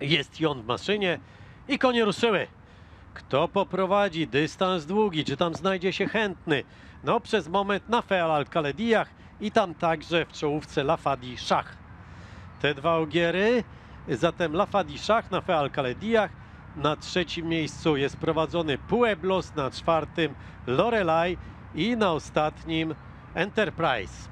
Jest Jon w maszynie i konie ruszyły. Kto poprowadzi dystans długi? Czy tam znajdzie się chętny? No przez moment na Feal Alkaledijach i tam także w czołówce Lafadi Szach. Te dwa ogiery, zatem Lafadi Szach na Feal Alkaledijach. Na trzecim miejscu jest prowadzony Pueblos, na czwartym Lorelai i na ostatnim Enterprise.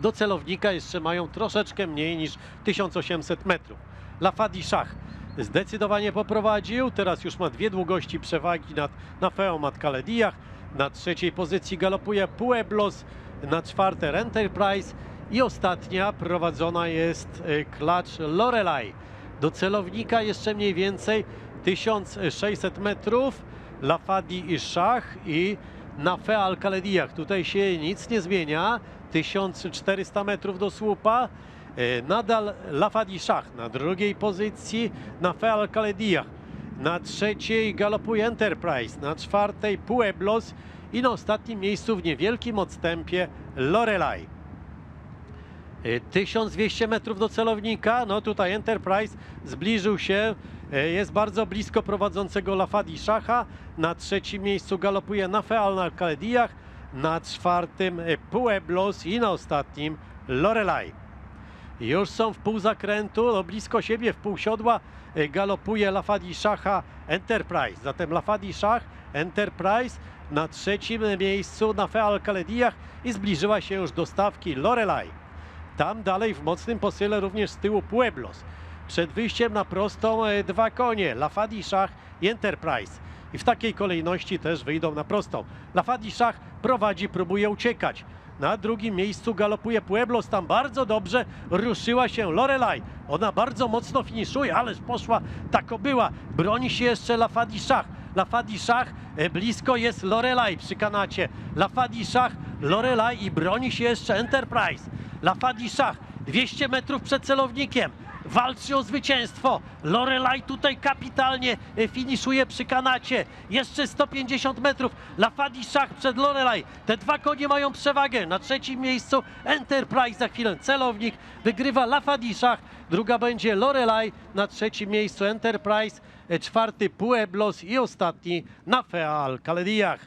Do celownika jeszcze mają troszeczkę mniej niż 1800 metrów. Lafadi Szach zdecydowanie poprowadził, teraz już ma dwie długości przewagi nad Nafeą Matkaledijach. Na trzeciej pozycji galopuje Pueblos, na czwarte Enterprise i ostatnia prowadzona jest e, klacz Lorelai. Do celownika jeszcze mniej więcej 1600 metrów. Lafadi i Szach i Nafe Alkaledijach. Tutaj się nic nie zmienia. 1400 metrów do słupa. E, Nadal Lafadi Szach na drugiej pozycji, Nafe Alkaledijach. Na trzeciej galopuje Enterprise, na czwartej Pueblos i na ostatnim miejscu w niewielkim odstępie Lorelai. E, 1200 metrów do celownika. No tutaj Enterprise zbliżył się, e, jest bardzo blisko prowadzącego Lafadi Szacha. Na trzecim miejscu galopuje Nafeal na Alkaledijach, na czwartym e, Pueblos i na ostatnim Lorelai. Już są w pół zakrętu, no blisko siebie, w pół siodła e, galopuje Lafadi Szacha Enterprise. Zatem Lafadi Szach Enterprise na trzecim miejscu na Feal Kaledijach i zbliżyła się już do stawki Lorelai. Tam dalej w mocnym posyle również z tyłu Pueblos. Przed wyjściem na prostą e, dwa konie, Lafadi Szach i Enterprise. I w takiej kolejności też wyjdą na prostą. Lafadi Szach prowadzi, próbuje uciekać. Na drugim miejscu galopuje Pueblos, tam bardzo dobrze ruszyła się Lorelai. Ona bardzo mocno finiszuje, ależ poszła ta kobyła. Broni się jeszcze Lafadi Szach. Lafadi Szach, e, blisko jest Lorelai przy kanacie. Lafadi Szach, Lorelai i broni się jeszcze Enterprise. Lafadi Szach, 200 metrów przed celownikiem. Walczy o zwycięstwo. Lorelai tutaj kapitalnie e, finiszuje przy kanacie. Jeszcze 150 metrów. Lafadi Szach przed Lorelai. Te dwa konie mają przewagę. Na trzecim miejscu Enterprise za chwilę. Celownik wygrywa Lafadi Szach. Druga będzie Lorelai. Na trzecim miejscu Enterprise. e, Czwarty Pueblos i ostatni Nafeal Kaledijach.